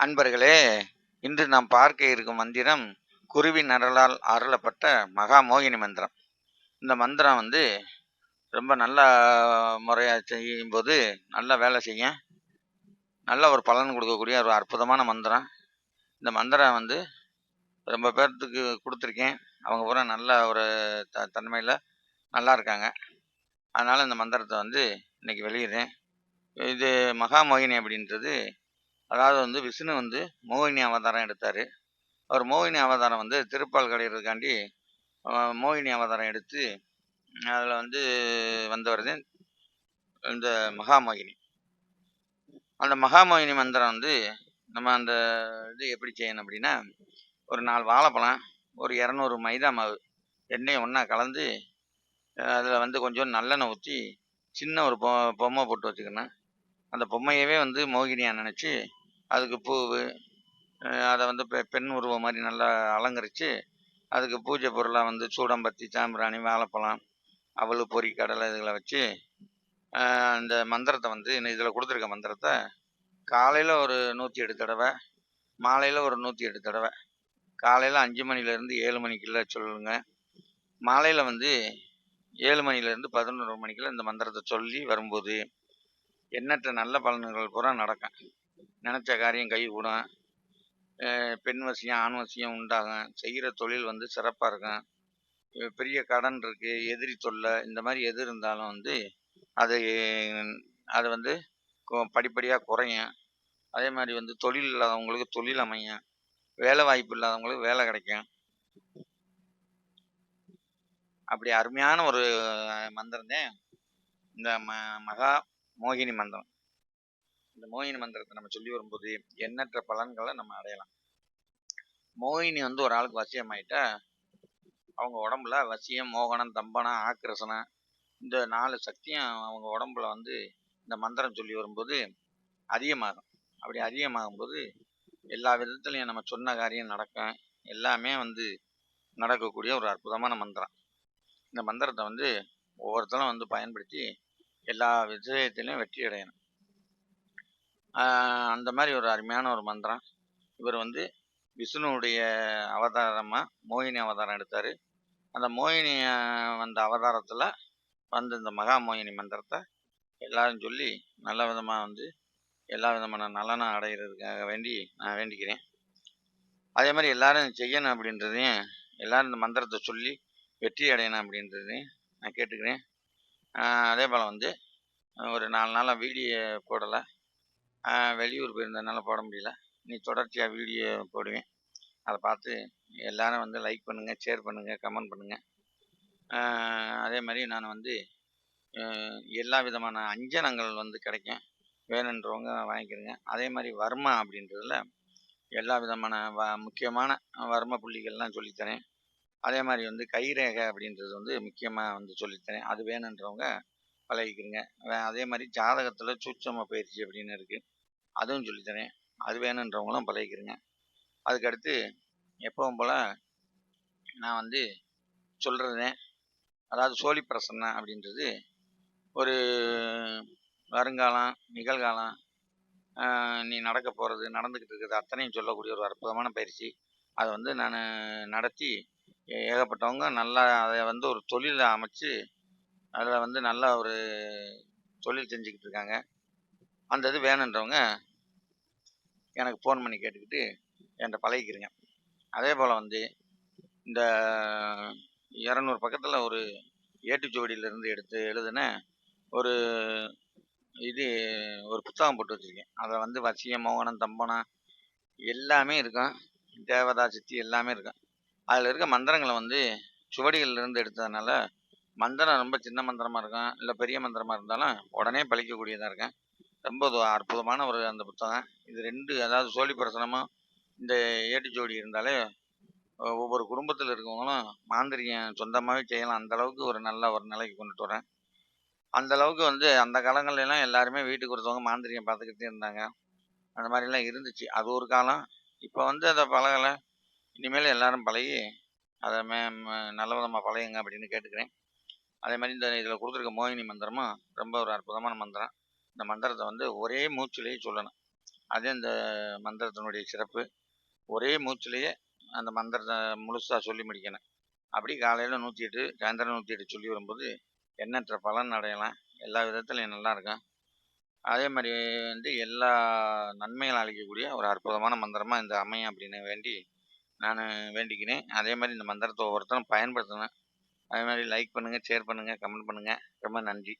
அன்பர்களே இன்று நாம் பார்க்க இருக்கும் மந்திரம் குருவி நரலால் அருளப்பட்ட மகா மோகினி மந்திரம். இந்த மந்திரம் வந்து ரொம்ப நல்ல முறையாக செய்யும்போது நல்ல வேலை செய்யும். நல்ல ஒரு பலன் கொடுக்கக்கூடிய ஒரு அற்புதமான மந்திரம். இந்த மந்திரம் வந்து ரொம்ப பேர்த்துக்கு கொடுத்துருக்கேன். அவங்க பூரா நல்ல ஒரு த தன்மையில் நல்லா இருக்காங்க. அதனால் இந்த மந்திரத்தை வந்து இன்னைக்கு வெளியிடுறேன். இது மகாமோகினி அப்படின்றது அதாவது வந்து விஷ்ணு வந்து மோகினி அவதாரம் எடுத்தார். அவர் மோகினி அவதாரம் வந்து திருப்பால் கடையிறதுக்காண்டி மோகினி அவதாரம் எடுத்து அதில் வந்து வந்தவர் தான் இந்த மகாமோகினி. அந்த மகாமோகினி மந்திரம் வந்து நம்ம அந்த இது எப்படி செய்யணும் அப்படின்னா ஒரு நாலு வாழைப்பழம் ஒரு இரநூறு மைதா மாவு எண்ணெய் ஒன்றா கலந்து அதில் வந்து கொஞ்சம் நல்லெண்ணெய் ஊற்றி சின்ன ஒரு பொ பொம்மை போட்டு வச்சுக்கணும். அந்த பொம்மையவே வந்து மோகினியாக நினச்சி அதுக்கு பூவு அதை வந்து பெ பெண் உருவம் மாதிரி நல்லா அலங்கரித்து அதுக்கு பூஜை பொருளாக வந்து சூடம்பத்தி சாம்பிராணி வாழைப்பழம் அவள் பொறி கடலை இதுகளை வச்சு அந்த மந்திரத்தை வந்து இதில் கொடுத்துருக்க மந்திரத்தை காலையில் ஒரு நூற்றி எட்டு தடவை மாலையில் ஒரு நூற்றி எட்டு தடவை காலையில் அஞ்சு மணிலேருந்து ஏழு மணிக்குள்ள சொல்லுங்க. மாலையில் வந்து ஏழு மணிலேருந்து பதினொரு மணிக்குள்ள இந்த மந்திரத்தை சொல்லி வரும்போது எண்ணற்ற நல்ல பலன்கள் பூரா நடக்கும். நினச்ச காரியம் கை கூடும். பெண் வசியம் ஆண் வசியம் உண்டாகும். செய்கிற தொழில் வந்து சிறப்பாக இருக்கும். பெரிய கடன் இருக்கு எதிரி தொல்லை இந்த மாதிரி எது இருந்தாலும் வந்து அது அது வந்து படிப்படியாக குறையும். அதே மாதிரி வந்து தொழில் இல்லாதவங்களுக்கு தொழில் அமையும். வேலை வாய்ப்பு இல்லாதவங்களுக்கு வேலை கிடைக்கும். அப்படி அருமையான ஒரு மந்திரம் தான் இந்த ம மகா மோகினி மந்திரம். இந்த மோகினி மந்திரத்தை நம்ம சொல்லி வரும்போது எண்ணற்ற பலன்களை நம்ம அடையலாம். மோகினி வந்து ஒரு ஆளுக்கு வசியமாயிட்டா அவங்க உடம்புல வசியம் மோகனம் தம்பனம் ஆக்கிரசனம் இந்த நாலு சக்தியும் அவங்க உடம்புல வந்து இந்த மந்திரம் சொல்லி வரும்போது அதிகமாகும். அப்படி அதிகமாகும்போது எல்லா விதத்துலையும் நம்ம சொன்ன காரியம் நடக்கும். எல்லாமே வந்து நடக்கக்கூடிய ஒரு அற்புதமான மந்திரம். இந்த மந்திரத்தை வந்து ஒவ்வொருத்தரும் வந்து பயன்படுத்தி எல்லா விஷயத்திலையும் வெற்றி அடையணும். அந்த மாதிரி ஒரு அருமையான ஒரு மந்திரம். இவர் வந்து விஷ்ணுவுடைய அவதாரமாக மோகினி அவதாரம் எடுத்தார். அந்த மோகினி வந்த அவதாரத்தில் வந்து இந்த மகா மோகினி மந்திரத்தை எல்லாரும் சொல்லி நல்ல விதமாக வந்து எல்லா விதமான நலனை அடைகிறதுக்காக வேண்டி நான் வேண்டிக்கிறேன். அதே மாதிரி எல்லாரும் செய்யணும் அப்படின்றதையும் எல்லாரும் இந்த மந்திரத்தை சொல்லி வெற்றி அடையணும் அப்படின்றதையும் நான் கேட்டுக்கிறேன். அதே போல் வந்து ஒரு நாலு நாளாக வீடியோ போடலை. வெளியூர் போயிருந்ததுனால போட முடியல. நீ தொடர்ச்சியாக வீடியோ போடுவேன். அதை பார்த்து எல்லோரும் வந்து லைக் பண்ணுங்கள் ஷேர் பண்ணுங்கள் கமெண்ட் பண்ணுங்கள் அதே மாதிரி நான் வந்து எல்லா விதமான அஞ்சனங்கள் வந்து கிடைக்கும். வேணுன்றவங்க வாங்கிக்கிறங்க. அதே மாதிரி வர்மா அப்படின்றதுல எல்லா விதமான வ முக்கியமான வர்ம புள்ளிகள்லாம் சொல்லித்தரேன். அதே மாதிரி வந்து கைரேகை அப்படின்றது வந்து முக்கியமாக வந்து சொல்லித்தரேன். அது வேணுன்றவங்க பழகிக்கிறங்க. வே- அதே மாதிரி ஜாதகத்தில் சூட்சம பயிற்சி அப்படின்னு இருக்குது அதுவும் சொல்லித்தரேன். அது வேணுன்றவங்களும் பழகிக்கிறேங்க அதுக்கடுத்து எப்பவும் போல் நான் வந்து சொல்கிறதே அதாவது சோழி பிரசன்ன அப்படின்றது ஒரு வருங்காலம் நிகழ்காலம் நீ நடக்க போகிறது நடந்துக்கிட்டு இருக்கிறது அத்தனையும் சொல்லக்கூடிய ஒரு அற்புதமான பயிற்சி. அதை வந்து நான் நடத்தி ஏகப்பட்டவங்க நல்லா அதை வந்து ஒரு தொழிலை அமைச்சு அதில் வந்து நல்லா ஒரு தொழில் செஞ்சுக்கிட்டு இருக்காங்க. அந்த இது வேணுன்றவங்க எனக்கு ஃபோன் பண்ணி கேட்டுக்கிட்டு என்கிட்ட பழகிக்கிறீங்க. அதே போல் வந்து இந்த இரநூறு பக்கத்தில் ஒரு ஏட்டுச்சுவடியிலேருந்து எடுத்து எழுதின ஒரு இது ஒரு புத்தகம் போட்டு வச்சுருக்கேன். அதில் வந்து வசியம் மோகனம் தம்பனம் எல்லாமே இருக்கும். தேவதா சித்தி எல்லாமே இருக்கும். அதில் இருக்க மந்திரங்களை வந்து சுவடிகள்லேருந்து எடுத்ததுனால மந்திரம் ரொம்ப சின்ன மந்திரமாக இருக்கும். இல்லை பெரிய மந்திரமாக இருந்தாலும் உடனே பழிக்கக்கூடியதாக இருக்கும். ரொம்ப அற்புதமான ஒரு அந்த புத்தகம் இது ரெண்டு அதாவது சோழி பிரசனமும் இந்த ஏட்டுச்சோடி இருந்தாலே ஒவ்வொரு குடும்பத்தில் இருக்கவங்களும் மாந்திரியம் சொந்தமாகவே செய்யலாம். அந்த அளவுக்கு ஒரு நல்ல ஒரு நிலைக்கு கொண்டுட்டு வரேன். அந்த அளவுக்கு வந்து அந்த காலங்கள்லாம் எல்லாருமே வீட்டுக்கு ஒருத்தவங்க மாந்திரியம் பார்த்துக்கிட்டே இருந்தாங்க. அந்த மாதிரிலாம் இருந்துச்சு. அது ஒரு காலம். இப்போ வந்து அதை பழகலை. இனிமேல் எல்லாரும் பழகி அதை மே நல்ல விதமாக பழகுங்க அப்படின்னு கேட்டுக்கிறேன். அதே மாதிரி இந்த இதில் கொடுத்துருக்க மோகினி மந்திரமும் ரொம்ப ஒரு அற்புதமான மந்திரம். இந்த மந்திரத்தை வந்து ஒரே மூச்சிலேயே சொல்லணும். அது இந்த மந்திரத்தினுடைய சிறப்பு. ஒரே மூச்சுலேயே அந்த மந்திரத்தை முழுசாக சொல்லி முடிக்கணும். அப்படி காலையில் நூற்றி எட்டு சாயந்தரம் நூற்றி எட்டு சொல்லி வரும்போது எண்ணற்ற பலன் அடையலாம். எல்லா விதத்துலையும் நல்லா இருக்கும். அதே மாதிரி வந்து எல்லா நன்மைகளும் அளிக்கக்கூடிய ஒரு அற்புதமான மந்திரமாக இந்த அமையும் அப்படின்னு வேண்டி நான் வேண்டிக்கினேன் அதே மாதிரி இந்த மந்திரத்தை ஒவ்வொருத்தரும் பயன்படுத்தணும். அதே மாதிரி லைக் பண்ணுங்கள் ஷேர் பண்ணுங்கள் கமெண்ட் பண்ணுங்கள் ரொம்ப நன்றி.